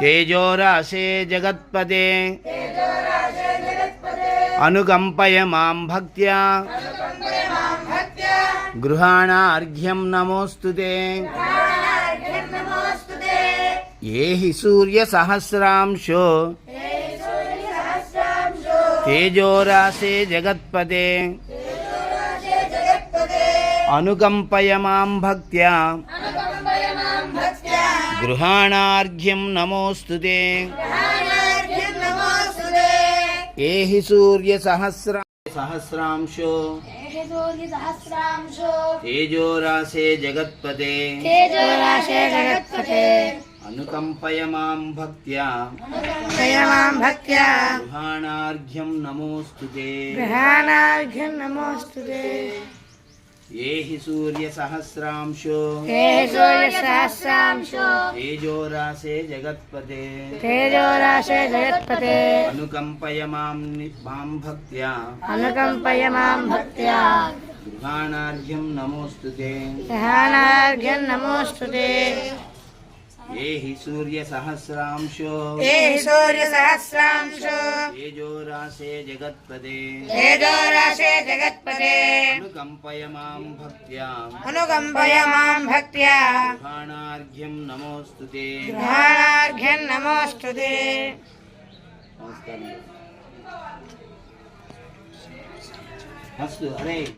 तेजो राशे जगत्पते। अनुकंपय माँ भक्त्या। गृहाणार्घ्यं नमोस्तुते ये हि तेजो राशे जगत्पते। अनुकंपय माँ भक्त्या। గృహాణార్ఘ్యం నమోస్తు ఏహి సూర్య సహస్ర సహస్రాంశో. తేజోరాశే జగత్పదే తేజోరాశే జగత్పదే అనుకంపయ మాం భక్త్యా. మాం భక్త్యా. గృహాణార్ఘ్యం నమోస్తుతే గృహాణార్ఘ్యం నమోస్తుతే ये हि सूर्यसहस्रांशो हे सूर्यसहस्रांशो तेजोराशे जगत्पते तेजोराशे जगत्पते अनुकम्पय मां मां भक्त्या अनुकम्पय मां भक्त्या गृहाणार्घ्यं नमोऽस्तु ते गृहाणार्घ्यं नमोऽस्तु ते एहि सूर्यसहस्रांशो। एहि सूर्यसहस्रांशो। तेजोराशे जगत्पदे तेजोराशे जगत्पदे अनुकम्पय माँ भक्त्या। अनुकंपय माँ भक्त्या। गृहाणार्घ्यं नमोऽस्तु ते। गृहाणार्घ्यं नमोऽस्तु ते। नमस्कारः। अस्तु अरे।